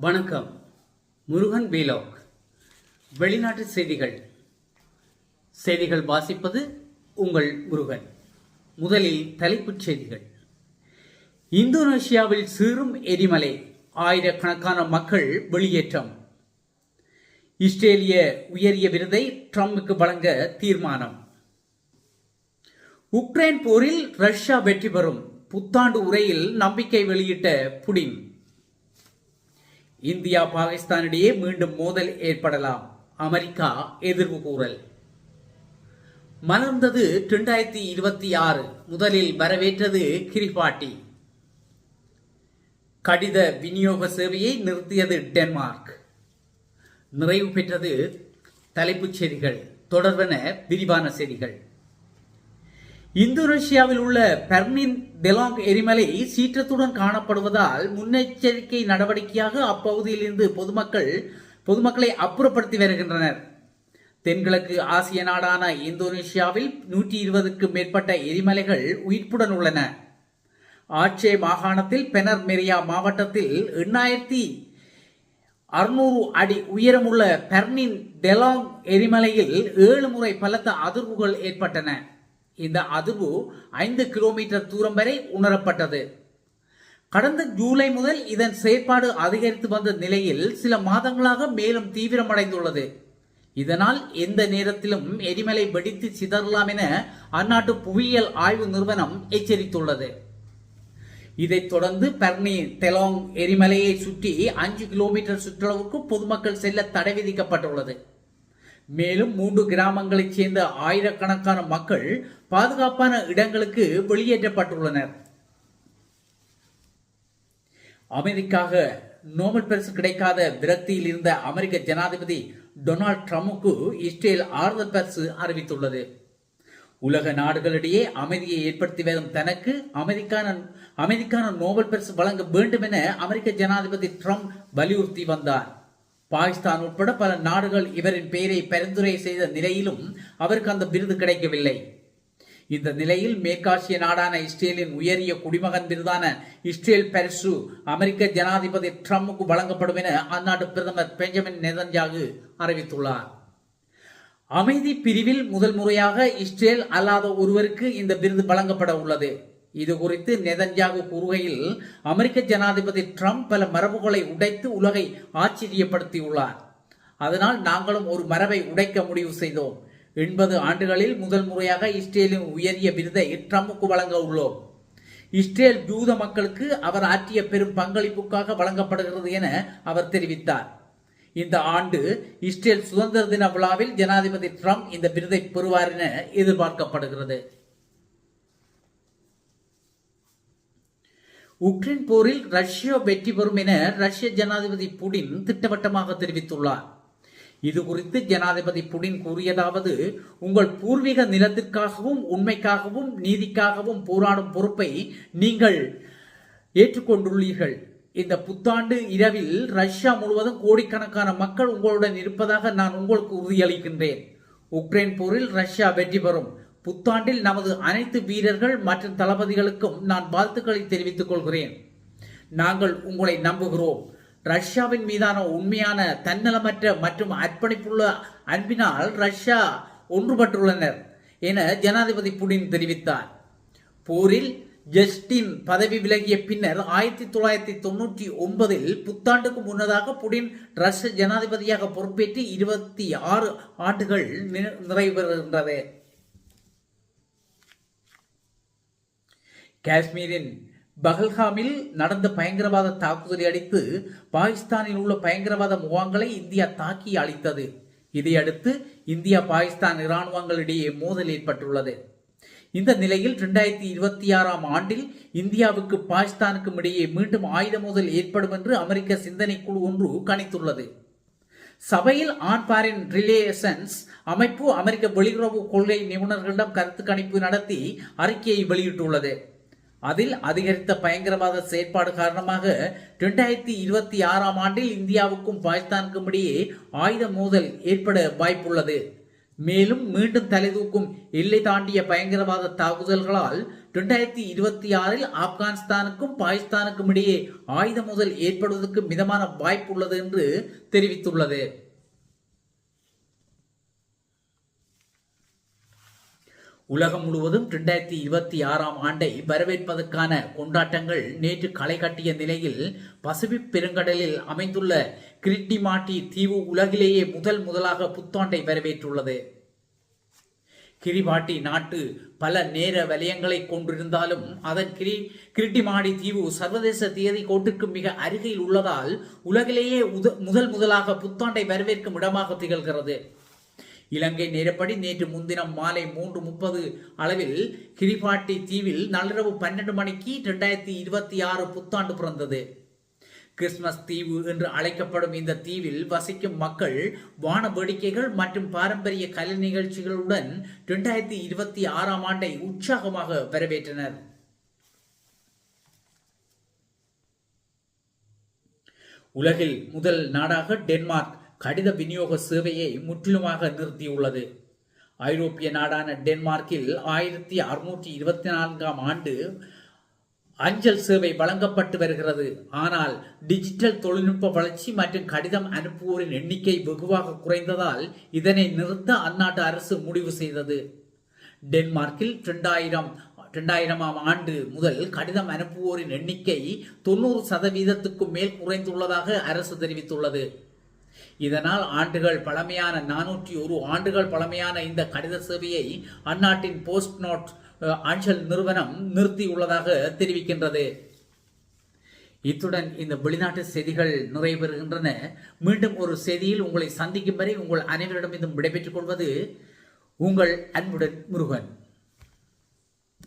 வணக்கம். முருகன் வீலாக் வெளிநாட்டு செய்திகள். செய்திகள் வாசிப்பது உங்கள் முருகன். முதலில் தலைப்புச் செய்திகள். இந்தோனேஷியாவில் சீரும் எரிமலை ஆயிரக்கணக்கான மக்கள் வெளியேற்றம். இஸ்ரேலிய உயரிய விருதை ட்ரம்புக்கு வழங்க தீர்மானம். உக்ரைன் போரில் ரஷ்யா வெற்றி பெறும் புத்தாண்டு உரையில் நம்பிக்கை வெளியிட்ட புடின். இந்தியா பாகிஸ்தானிடையே மீண்டும் மோதல் ஏற்படலாம். அமெரிக்கா எதிர்வு கூறல். மலர்ந்தது இரண்டாயிரத்தி இருபத்தி ஆறு. முதலில் வரவேற்றது கிரிபாட்டி. கடித விநியோக சேவையை நிறுத்தியது டென்மார்க். நிறைவு பெற்றது தலைப்புச் செய்திகள். தொடர்பென விரிவான செய்திகள். இந்தோனேஷியாவில் உள்ள பெர்னின் டெலாங் எரிமலை சீற்றத்துடன் காணப்படுவதால் முன்னெச்சரிக்கை நடவடிக்கையாக அப்பகுதியில் இருந்து பொதுமக்கள் பொதுமக்களை அப்புறப்படுத்தி வருகின்றனர். தென்கிழக்கு ஆசிய நாடான இந்தோனேஷியாவில் நூற்றி இருபதுக்கு மேற்பட்ட எரிமலைகள் உயிர்ப்புடன் உள்ளன. ஆட்சே மாகாணத்தில் பெனர் மெரியா மாவட்டத்தில் எண்ணாயிரத்தி அறுநூறு அடி உயரமுள்ள பெர்னின் டெலாங் எரிமலையில் ஏழு முறை பலத்த அதிர்வுகள் ஏற்பட்டன. இந்த அதிர்வு ஐந்து கிலோமீட்டர் தூரம் வரை உணரப்பட்டது. கடந்த ஜூலை முதல் இதன் செயற்பாடு அதிகரித்து வந்த நிலையில் சில மாதங்களாக மேலும் தீவிரமடைந்துள்ளது. இதனால் எந்த நேரத்திலும் எரிமலை வெடித்து சிதறலாம் என அந்நாட்டு புவியியல் ஆய்வு நிறுவனம் எச்சரித்துள்ளது. இதைத் தொடர்ந்து பர்னி தெலோங் எரிமலையை சுற்றி அஞ்சு கிலோமீட்டர் சுற்றளவுக்கு பொதுமக்கள் செல்ல தடை விதிக்கப்பட்டுள்ளது. மேலும் மூன்று கிராமங்களைச் சேர்ந்த ஆயிரக்கணக்கான மக்கள் பாதுகாப்பான இடங்களுக்கு வெளியேற்றப்பட்டுள்ளனர். அமெரிக்காக நோபல் பரிசு கிடைக்காத விரக்தியில் இருந்த அமெரிக்க ஜனாதிபதி டொனால்ட் ட்ரம்புக்கு இஸ்ரேல் ஆறுதல் பரிசு அறிவித்துள்ளது. உலக நாடுகளிடையே அமைதியை ஏற்படுத்தி வரும் தனக்கு அமெரிக்கான அமெரிக்கான நோபல் பரிசு வழங்க வேண்டும் என அமெரிக்க ஜனாதிபதி ட்ரம்ப் வலியுறுத்தி வந்தார். பாகிஸ்தான் உட்பட பல நாடுகள் இவரின் பெயரை பரிந்துரை செய்த நிலையிலும் அவருக்கு அந்த விருது கிடைக்கவில்லை. இந்த நிலையில் மேற்காசிய நாடான இஸ்ரேலின் உயரிய குடிமகன் விருதான இஸ்ரேல் பரிசு அமெரிக்க ஜனாதிபதி ட்ரம்புக்கு வழங்கப்படும் என அந்நாட்டு பிரதமர் பெஞ்சமின் நெதன்யாகு அறிவித்துள்ளார். அமைதி பிரிவில் முதல் முறையாக இஸ்ரேல் அல்லாத ஒருவருக்கு இந்த விருது வழங்கப்பட உள்ளது. இது குறித்து நெதன்யாகு கூறுகையில் அமெரிக்க ஜனாதிபதி ட்ரம்ப் பல மரபுகளை உடைத்து உலகை ஆச்சரியப்படுத்தியுள்ளார். அதனால் நாங்களும் ஒரு மரபை உடைக்க முடிவு செய்தோம். எண்பது ஆண்டுகளில் முதல் முறையாக இஸ்ரேலின் உயரிய விருதை ட்ரம்புக்கு வழங்க உள்ளோம். இஸ்ரேல் ஜூத மக்களுக்கு அவர் ஆற்றிய பெரும் பங்களிப்புக்காக வழங்கப்படுகிறது என அவர் தெரிவித்தார். இந்த ஆண்டு இஸ்ரேல் சுதந்திர தின விழாவில் ஜனாதிபதி ட்ரம்ப் இந்த விருதை பெறுவார் என எதிர்பார்க்கப்படுகிறது. உக்ரைன் போரில் ரஷ்யா வெற்றி பெறும் என ரஷ்ய ஜனாதிபதி புடின் திட்டவட்டமாக தெரிவித்துள்ளார். இது குறித்து ஜனாதிபதி புடின் கூறியதாவது உங்கள் பூர்வீக நிலத்திற்காகவும் உண்மைக்காகவும் நீதிக்காகவும் போராடும் பொறுப்பை நீங்கள் ஏற்றுக்கொண்டுள்ளீர்கள். இந்த புத்தாண்டு இரவில் ரஷ்யா முழுவதும் கோடிக்கணக்கான மக்கள் உங்களுடன் இருப்பதாக நான் உங்களுக்கு உறுதியளிக்கின்றேன். உக்ரைன் போரில் ரஷ்யா வெற்றி பெறும். புத்தாண்டில் நமது அனைத்து வீரர்கள் மற்றும் தளபதிகளுக்கும் நான் வாழ்த்துக்களை தெரிவித்துக் கொள்கிறேன். நாங்கள் உங்களை நம்புகிறோம். ரஷ்யாவின் மீதான உண்மையான தன்னலமற்ற மற்றும் அர்ப்பணிப்புள்ள அன்பினால் ரஷ்யா ஒன்றுபட்டுள்ளனர் என ஜனாதிபதி புடின் தெரிவித்தார். போரில் ஜஸ்டின் பதவி விலகிய பின்னர் ஆயிரத்தி தொள்ளாயிரத்தி தொன்னூற்றி ஒன்பதில் புத்தாண்டுக்கு முன்னதாக புடின் ரஷ்ய ஜனாதிபதியாக பொறுப்பேற்று இருபத்தி ஆறு ஆண்டுகள் நிறைவேறுகின்றது. காஷ்மீரின் பகல்காமில் நடந்த பயங்கரவாத தாக்குதலை அடித்து பாகிஸ்தானில் உள்ள பயங்கரவாத முகாம்களை இந்தியா தாக்கி அளித்தது இதையடுத்து இந்தியா பாகிஸ்தான் இராணுவங்களிடையே மோதல் ஏற்பட்டுள்ளது. இந்த நிலையில் இரண்டாயிரத்தி இருபத்தி ஆறாம் ஆண்டில் இந்தியாவுக்கு பாகிஸ்தானுக்கும் இடையே மீண்டும் ஆயுத மோதல் ஏற்படும் என்று அமெரிக்க சிந்தனை குழு ஒன்று கணித்துள்ளது. சபையில் ஆன் பாரின் ரிலேஷன்ஸ் அமைப்பு அமெரிக்க வெளியுறவு கொள்கை நிபுணர்களிடம் கருத்து கணிப்பு நடத்தி அறிக்கையை வெளியிட்டுள்ளது. அதில் அதிகரித்த பயங்கரவாத செயற்பாடு காரணமாக இரண்டாயிரத்தி இருபத்தி ஆறாம் ஆண்டில் இந்தியாவுக்கும் பாகிஸ்தானுக்கும் இடையே ஆயுத மோதல் ஏற்பட வாய்ப்புள்ளது. மேலும் மீண்டும் தலைதூக்கும் எல்லை தாண்டிய பயங்கரவாத தாக்குதல்களால் இரண்டாயிரத்தி இருபத்தி ஆறில் ஆப்கானிஸ்தானுக்கும் பாகிஸ்தானுக்கும் இடையே ஆயுத மோதல் ஏற்படுவதற்கு மிதமான வாய்ப்பு உள்ளது என்று தெரிவித்துள்ளது. உலகம் முழுவதும் இரண்டாயிரத்தி இருபத்தி ஆறாம் ஆண்டை வரவேற்பதற்கான கொண்டாட்டங்கள் நேற்று களை கட்டிய நிலையில் பசிபிக் பெருங்கடலில் அமைந்துள்ள கிரிட்டிமாட்டி தீவு உலகிலேயே முதல் முதலாக புத்தாண்டை வரவேற்றுள்ளது. கிரிபாட்டி நாட்டு பல நேர வலயங்களை கொண்டிருந்தாலும் அதன் கிரி கிரிட்டிமாடி தீவு சர்வதேச தேதி கோட்டுக்கு மிக அருகில் உள்ளதால் உலகிலேயே முதல் முதலாக புத்தாண்டை வரவேற்கும் இடமாக திகழ்கிறது. இலங்கை நேரப்படி நேற்று முன்தினம் மாலை மூன்று முப்பது அளவில் கிரிபாட்டி தீவில் நள்ளிரவு பன்னெண்டு மணிக்கு இரண்டாயிரத்தி இருபத்தி ஆறு புத்தாண்டு பிறந்தது. கிறிஸ்துமஸ் தீவு என்று அழைக்கப்படும் இந்த தீவில் வசிக்கும் மக்கள் வான வேடிக்கைகள் மற்றும் பாரம்பரிய கலை நிகழ்ச்சிகளுடன் இரண்டாயிரத்தி இருபத்தி ஆறாம் ஆண்டை உற்சாகமாக வரவேற்றனர். உலகில் முதல் நாடாக டென்மார்க் கடித விநியோக சேவையை முற்றிலுமாக நிறுத்தியுள்ளது. ஐரோப்பிய நாடான டென்மார்க்கில் ஆயிரத்தி அறுநூற்றி இருபத்தி நான்காம் ஆண்டு அஞ்சல் சேவை வழங்கப்பட்டு வருகிறது. ஆனால் டிஜிட்டல் தொழில்நுட்ப வளர்ச்சி மற்றும் கடிதம் அனுப்புவோரின் எண்ணிக்கை வெகுவாக குறைந்ததால் இதனை நிறுத்த அந்நாட்டு அரசு முடிவு செய்தது. டென்மார்க்கில் இரண்டாயிரம் இரண்டாயிரமாம் ஆண்டு முதல் கடிதம் அனுப்புவோரின் எண்ணிக்கை தொண்ணூறு சதவீதத்துக்கும் மேல் குறைந்துள்ளதாக அரசு தெரிவித்துள்ளது. இதனால் ஆண்டுகள் பழமையான நானூற்றி ஒரு ஆண்டுகள் பழமையான இந்த கடித சேவையை அந்நாட்டின் போஸ்ட் நோட் அஞ்சல் நிறுவனம் நிறுத்தியுள்ளதாக தெரிவிக்கின்றது. இத்துடன் இந்த வெளிநாட்டு செய்திகள் நிறைவேறுகின்றன மீண்டும் ஒரு செய்தியில் உங்களை சந்திக்கும் வரை உங்கள் அனைவரிடமிருந்தும் விடைபெற்றுக் கொள்வது உங்கள் அன்புடன் முருகன்.